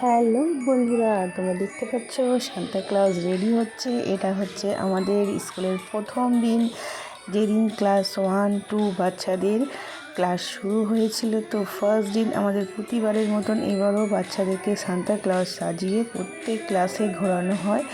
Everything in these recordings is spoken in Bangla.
হ্যালো বন্ধুরা, তোমরা দেখতে পাচ্ছ সান্তা ক্লাস রেডি হচ্ছে। এটা হচ্ছে আমাদের স্কুলের প্রথম দিন। যেদিন ক্লাস ওয়ান, টু বাচ্চাদের ক্লাস শুরু হয়েছিল তো ফার্স্ট দিন আমাদের প্রতিবারের মতন এবারও বাচ্চাদেরকে সান্তা ক্লাস সাজিয়ে প্রত্যেক ক্লাসে ঘোরানো হয়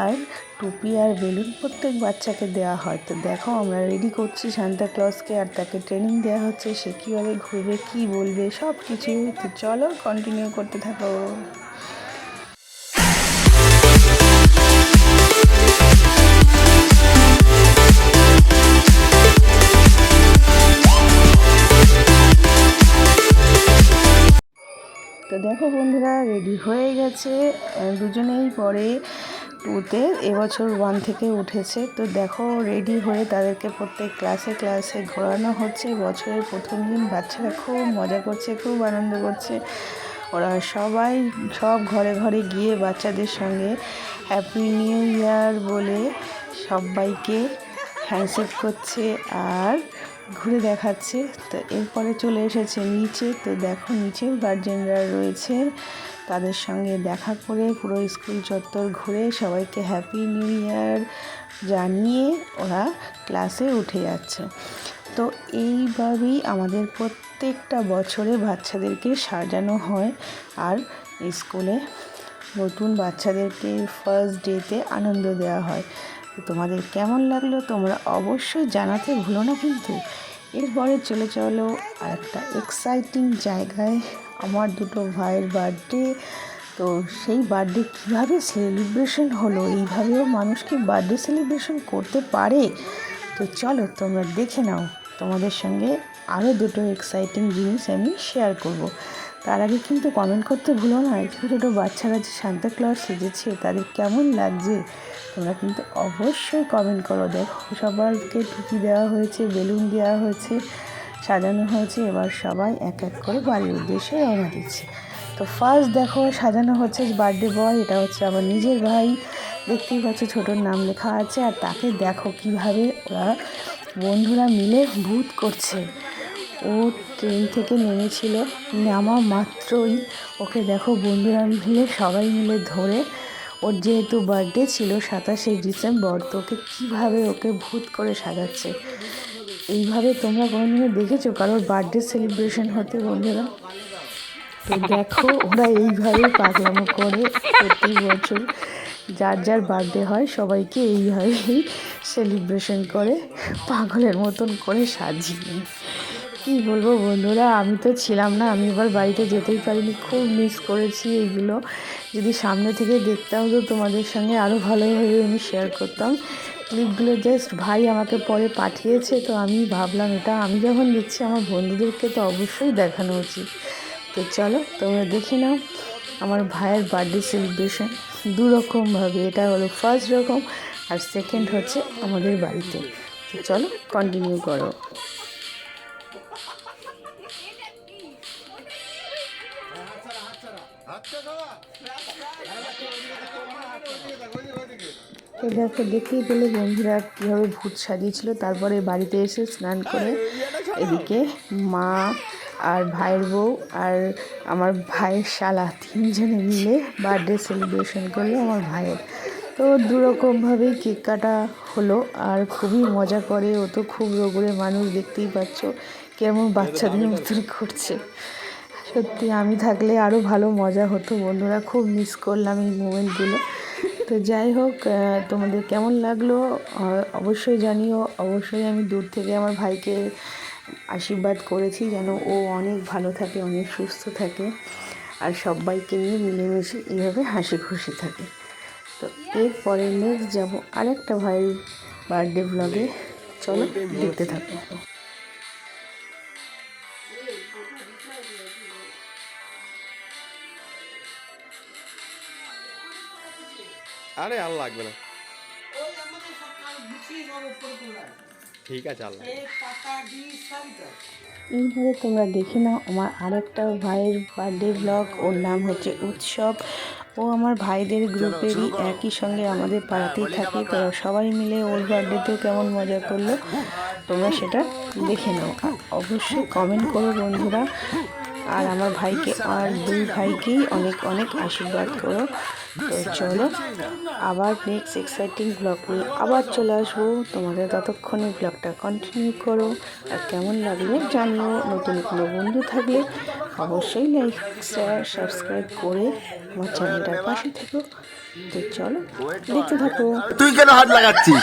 আর টুপি আর বেলুন প্রত্যেক বাচ্চাকে দেওয়া হয়। তো দেখো আমরা রেডি করছি সান্তা ক্লজকে আর তাকে ট্রেনিং দেওয়া হচ্ছে সে কীভাবে ঘুরবে, কী বলবে সব কিছু তো চলো কন্টিনিউ করতে থাকো। তো দেখো বন্ধুরা রেডি হয়ে গেছে। দুজনেই পরে টুতে এবছর ওয়ান থেকে উঠেছে। তো দেখো রেডি হয়ে তাদেরকে প্রত্যেক ক্লাসে ক্লাসে ঘোরানো হচ্ছে। বছরের প্রথম দিন বাচ্চারা খুব মজা করছে, খুব আনন্দ করছে। ওরা সবাই সব ঘরে ঘরে গিয়ে বাচ্চাদের সঙ্গে হ্যাপি নিউ ইয়ার বলে সবাইকে হ্যান্ডশেক করছে। আর ঘুরে দেখাচ্ছে। তো এরপরে চলে এসেছে নিচে। তো দেখো নিচেও গার্জেনরা রয়েছে। তাদের সঙ্গে দেখা করে পুরো স্কুল চত্বর ঘুরে সবাইকে হ্যাপি নিউ ইয়ার জানিয়ে ওরা ক্লাসে উঠে যাচ্ছে। তো এইভাবেই আমাদের প্রত্যেকটা বছরে বাচ্চাদেরকে সাজানো হয় আর স্কুলে নতুন বাচ্চাদেরকে ফার্স্ট ডেতে আনন্দ দেওয়া হয়। তোমাদের কেমন লাগল তোমরা অবশ্যই জানাতে ভুলো না কিন্তু। এরপরে চলে চলো আর একটা এক্সাইটিং জায়গায় আমার দুটো ভাইয়ের বার্থডে তো সেই বার্থডে কীভাবে সেলিব্রেশন হলো, এইভাবেও মানুষ কি বার্থডে সেলিব্রেশন করতে পারে? তো চলো তোমরা দেখে নাও। তোমাদের সঙ্গে আরও দুটো এক্সাইটিং জিনিস আমি শেয়ার করব। তার আগে কিন্তু কমেন্ট করতে ভুলো না। ছোটো ছোটো বাচ্চারা যে সান্তা ক্লাস সেজেছে, তাদের কেমন লাগছে? তোমরা কিন্তু অবশ্যই কমেন্ট করো। দেখো, সবাইকে টুপি দেওয়া হয়েছে, বেলুন দেওয়া হয়েছে, সাজানো হয়েছে। এবার সবাই এক এক করে বাড়ির উদ্দেশ্যে রওনা দিচ্ছে। তো ফার্স্ট দেখো, সাজানো হচ্ছে বার্থডে বয় এটা হচ্ছে আমার নিজের ভাই। দেখতেই পাচ্ছ ছোটোর নাম লেখা আছে, আর তাকে দেখো কীভাবে ওরা বন্ধুরা মিলে ভূত করছে। ও ট্রেন থেকে নেমেছিল। নামা মাত্রই ওকে দেখো বন্ধুরা মিলে সবাই মিলে ধরে। ওর যেহেতু বার্থডে ছিল সাতাশে ডিসেম্বর, তো ওকে কীভাবে ওকে ভূত করে সাজাচ্ছে? এইভাবে তোমরা কোনোদিনও দেখেছ কারোর বার্থডে সেলিব্রেশন হতে বন্ধুরা? তো দেখো ওরা এইভাবে পাগলামো করে প্রতি বছর যার যার বার্থডে হয় সবাইকে এইভাবেই সেলিব্রেশন করে, পাগলের মতন করে সাজিয়ে। কী বলব বন্ধুরা? আমি তো ছিলাম না, আমি এবার বাড়িতে যেতেই পারিনি। খুব মিস করেছি এইগুলো। যদি সামনে থেকে দেখতাম তো তোমাদের সঙ্গে আরও ভালোভাবে আমি শেয়ার করতাম। ক্লিপগুলো জাস্ট ভাই আমাকে পরে পাঠিয়েছে, তো আমি ভাবলাম এটা আমি যখন দিচ্ছি আমার বন্ধুদেরকে তো অবশ্যই দেখানো উচিত। তো চলো, তোমরা দেখে নাও আমার ভাইয়ের বার্থডে সেলিব্রেশন দু রকমভাবে এটা হলো ফার্স্ট রকম আর সেকেন্ড হচ্ছে আমাদের বাড়িতে। তো চলো কন্টিনিউ করো। তো দেখো দেখেই পেলে বন্ধুরা কীভাবে ভূত সাজিয়েছিল। তারপরে বাড়িতে এসে স্নান করে এদিকে মা আর ভাইয়ের বউ আর আমার ভাইয়ের শালা তিনজনে মিলে বার্থডে সেলিব্রেশন করল আমার ভাইয়ের। তো দুরকমভাবেই কেক কাটা হলো আর খুবই মজা করে। ও তো খুব রোগরে মানুষ দেখতেই পাচ্ছ, কেমন বাচ্চাদের মতন করছে। সত্যি আমি থাকলে আরও ভালো মজা হতো, বন্ধুরা। খুব মিস করলাম এই মোমেন্টগুলো তো যাই হোক তোমাদের কেমন লাগল? অবশ্যই জানিও। অবশ্যই আমি দূর থেকে আমার ভাইকে আশীর্বাদ করেছি যেন ও অনেক ভালো থাকে, অনেক সুস্থ থাকে। আর সবাইকে নিয়ে মিলেমিশে এইভাবে হাসি খুশি থাকে। তো এরপরে নেক্সট যাব আরেকটা ভাইয়ের বার্থডে ব্লগে চলো দেখতে থাকো। আরে আর লাগবে না। ঠিক আছে এইভাবে তোমরা দেখে নাও, আমার আরেকটা ভাইয়ের বার্থডে ব্লগ ওর নাম হচ্ছে উৎসব। ও আমার ভাইদের গ্রুপেরই একই সঙ্গে আমাদের পাড়াতেই থাকে। তো সবাই মিলে ওর বার্থডেতেও কেমন মজা করল। তোমরা সেটা দেখে নাও। অবশ্যই কমেন্ট করো বন্ধুরা। আর আমার ভাইকে আর দুই ভাইকেই অনেক অনেক আশীর্বাদ করো। তো চলো আবার নেক্সট এক্সাইটিং ব্লগ নিয়ে আবার চলে আসব। তোমাদের ততক্ষণে ব্লগটা কন্টিনিউ করো। আর কেমন লাগল জানিও। নতুন কোনো বন্ধু থাকলে অবশ্যই লাইক শেয়ার সাবস্ক্রাইব করে আমার চ্যানেলটার পাশে থেকো। তো চলো দেখতে থাকো। তুই কেন হাত লাগাচ্ছিস?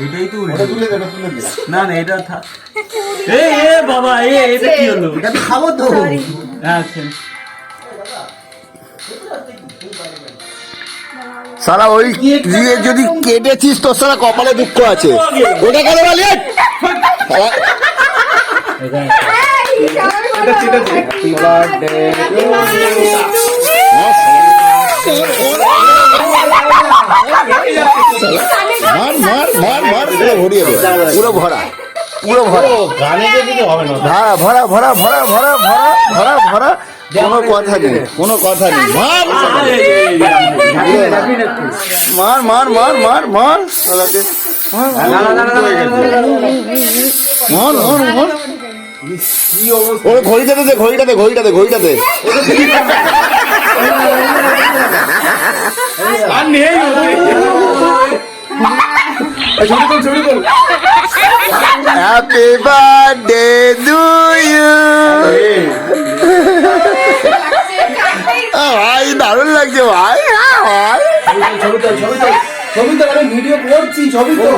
এটাই তো ওটা তুলে দে তুলে দে। না না এটা থাক এ এ বাবা এ এটা কি হলো? এটা তো খাব তো। আচ্ছা। সারা ওই দিয়ে যদি কেটেছিস তোর সারা কপালে দুঃখ আছে। ওটা কেন বলি মার মার মার মার পুরো ভরিয়ে দে পুরো ভরা পুরো ভরা গানে যদি হবে না ভরা ভরা ভরা ভরা ভরা ভরা ভরা ভরা কোনো কথা নেই কোনো কথা নেই মার মার মার মার মার মার মার মার মার মার ওরে ঘড়িটাতে দে ঘড়িটাতে ঘড়িটাতে ঘড়িটাতে আর নেই হ্যাপি বার্থডে টু ইউ ভাই দারুণ লাগছে ভাই হ্যাঁ, ভাই। ছবি তো ছবি তো ছবি তো ভিডিও করছি ছবি তো